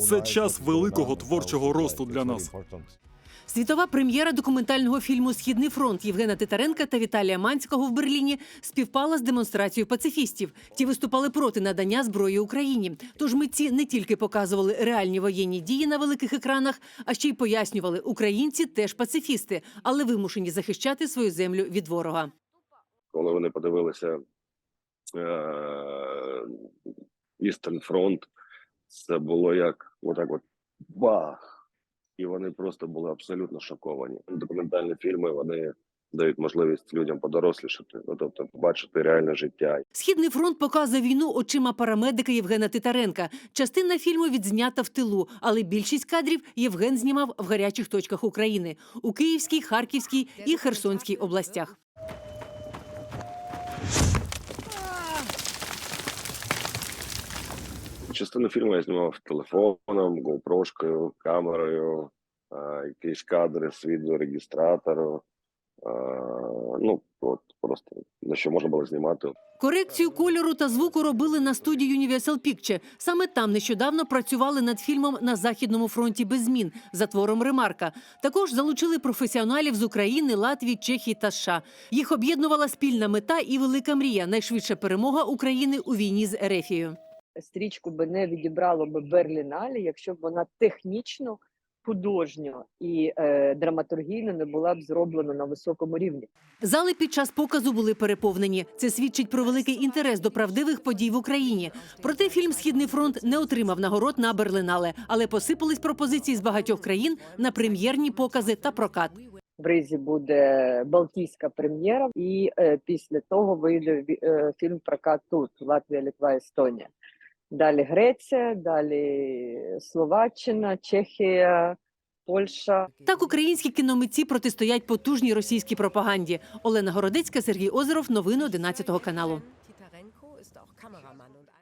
Це час великого творчого росту для нас. Світова прем'єра документального фільму Східний фронт Євгена Титаренка та Віталія Манського в Берліні співпала з демонстрацією пацифістів. Ті виступали проти надання зброї Україні. Тож митці не тільки показували реальні воєнні дії на великих екранах, а ще й пояснювали, українці теж пацифісти, але вимушені захищати свою землю від ворога. коли вони подивилися е, Eastern Front, це було як отак от бах! І вони просто були абсолютно шоковані. Документальні фільми вони дають можливість людям подорослішати, ну, тобто побачити реальне життя. Східний фронт показує війну очима парамедика Євгена Титаренка. Частина фільму відзнята в тилу, але більшість кадрів Євген знімав в гарячих точках України у Київській, Харківській і Херсонській областях. Частину фільму я знімав телефоном, GoPro-шкою, камерою, якісь кадри з відеорегістратору. Ну, от просто на що можна було знімати. Корекцію кольору та звуку робили на студії Universal Picture. Саме там нещодавно працювали над фільмом на західному фронті без змін за твором Ремарка. Також залучили професіоналів з України, Латвії, Чехії та США. Їх об'єднувала спільна мета і велика мрія найшвидша перемога України у війні з Ерефією. Стрічку би не відібрало би Берліналі, якщо б вона технічно, художньо і е, драматургійно не була б зроблена на високому рівні. Зали під час показу були переповнені. Це свідчить про великий інтерес до правдивих подій в Україні. Проте фільм Східний фронт не отримав нагород на Берлинале, але посипались пропозиції з багатьох країн на прем'єрні покази та прокат. В Ризі буде Балтійська прем'єра, і е, після того вийде е, фільм прокат тут Латвія, Литва, Естонія. Далі Греція, далі Словаччина, Чехія, Польща. Так українські кіномитці протистоять потужній російській пропаганді. Олена Городецька, Сергій Озеров. Новини 11 каналу.